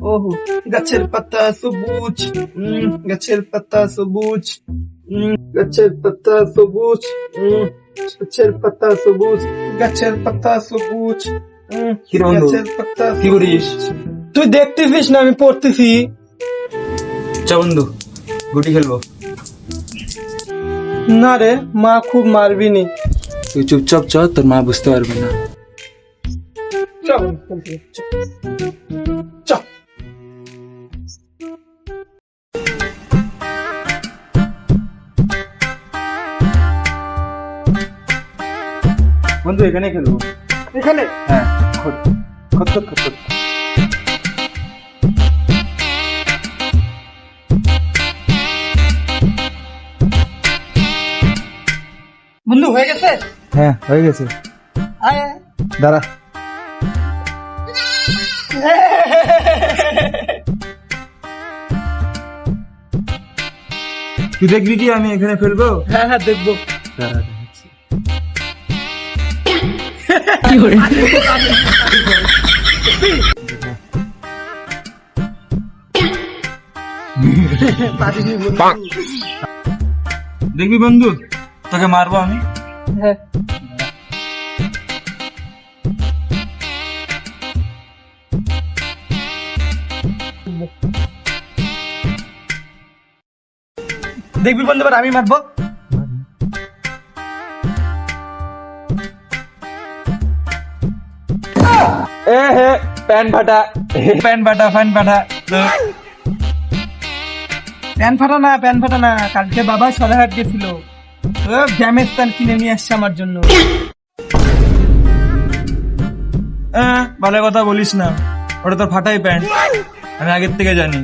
ওহো গাছের পাতা সবুজ উম, গাছের পাতা সবুজ উম, গাছের পাতা সবুজ উম, গাছের পাতা সবুজ গাছের পাতা সবুজ উম, কি রে বন্ধু? গাছের পাতা কি করিস? তুই দেখতেছিস না আমি পড়তেছি চ বন্ধু গুটি খেলবো না রে মা খুব মারবি নি তুই চুপচাপ চ তোর মা বুঝতে পারবে না চল চল বন্ধু এখানে খেলব। এখানে? হ্যাঁ খোদ খোদ খোদ খোদ খোদ। বন্ধু হয়ে গেছে? হ্যাঁ হয়ে গেছে। আয়। দাঁড়া। তুই দেখবি কি আমি এখানে ফেলব? হ্যাঁ হ্যাঁ দেখব। দাঁড়া। দেখবি বন্ধু? তোকে মারবো আমি। হ্যাঁ। দেখবি বন্ধু আমি মারবো? এ হে প্যান ফাটা। প্যান ফাটা ফ্যান ফাটা। প্যান ফাটা না প্যান ফাটা না। কালকে বাবা সরাহাট গেছিল। ও ড্যামেজ প্যান কিনে নিয়ে আসছে আমার জন্য। ভালো কথা বলিস না। ওটা তোর ফাটাই প্যান্ট। আমি আগের থেকে জানি।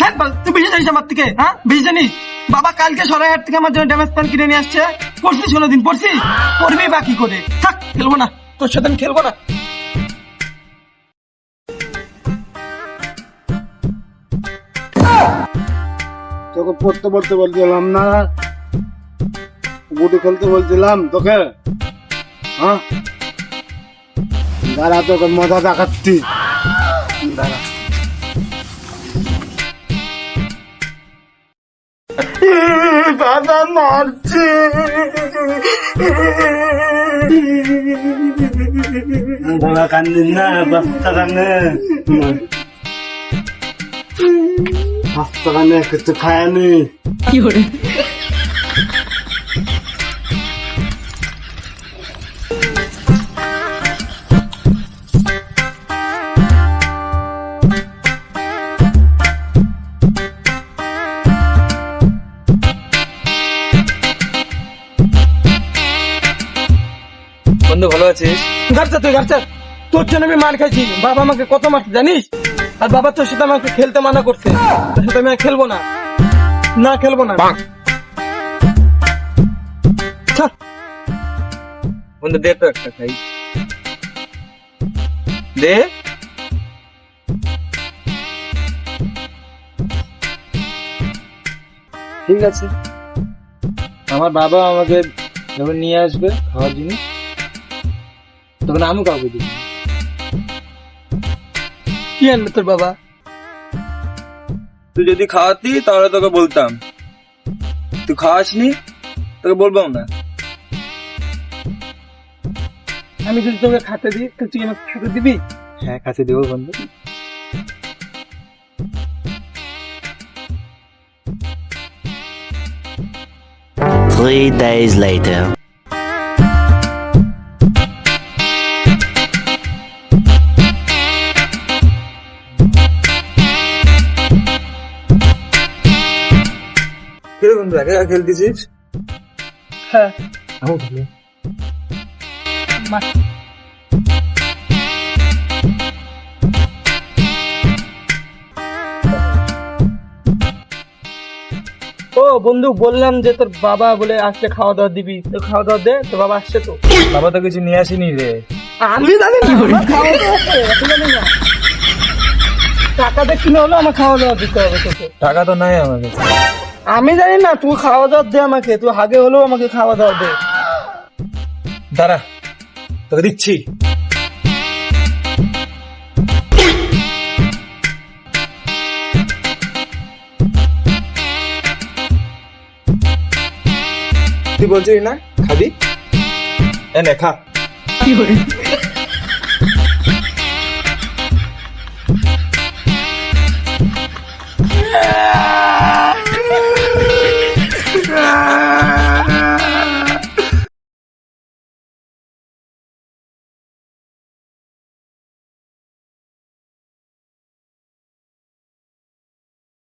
হ্যাঁ তুই বেশি জানিস আমার থেকে হ্যাঁ? বেশি জানিস? বাবা কালকে সরাহাট থেকে আমার জন্য ড্যামেজ প্যান কিনে নিয়ে আসছে। পড়ছিস দিন পড়ছিস? পড়বি বাকি করে? থাক খেলব না। তোর সাথে আমি খেলব না। তোকে পড়তে বলতে বলছিলাম না। গুটি খেলতে বলছিলাম তোকে। হ্যাঁ? দাঁড়া, তোকে মজা দেখাচ্ছি। দাঁড়া। দাদা মারছে। দাদা কান্দিন না বাচ্চা কান্দে বাচ্চা কান্দে কিছু খায়নি বন্ধু ভালো আছিস? গাছটা তুই গাছটা তোর জন্য আমি মার খাইছি। বাবা আমাকে কত মারছে জানিস? আর বাবা তোর সাথে আমাকে খেলতে মানা করছে। তোর সাথে আমি আর খেলব না। না খেলব না। বন্ধু দে তো একটা খাই। দে। ঠিক আছে। আমার বাবা আমাকে যখন নিয়ে আসবে খাওয়ার জিনিস তখন আমি কাউকে দিব কি আনবে তোর বাবা? তুই যদি খাওয়াতি তাহলে তোকে বলতাম। তুই খাওয়াসনি তোকে বলব না। আমি যদি তোকে খাতে দিই তো তুই আমাকে খেতে দিবি? হ্যাঁ কাছে দেবো বন্ধু। Three days later. বন্ধু একা একা খেলতেছিস? হ্যাঁ। আমি মা- বন্ধু বললাম যে তোর বাবা বলে আসলে খাওয়া দাওয়া দিবি। তো খাওয়া দাওয়া দে তোর বাবা আসছে তো। বাবা তো কিছু নিয়ে আসেনি রে। আমি জানি না আমার খাওয়া দাওয়া আছে, আমি জানি না কিনে হলো আমার খাওয়া দাওয়া দিতে হবে তোকে। টাকা তো নাই আমার কাছে আমি জানি না তুই খাওয়া দাওয়া দে আমাকে তুই আগে হলেও আমাকে খাওয়া দাওয়া দে। দাঁড়া তোকে দিচ্ছি। তুই বলছিস না খাবি? এনে খা।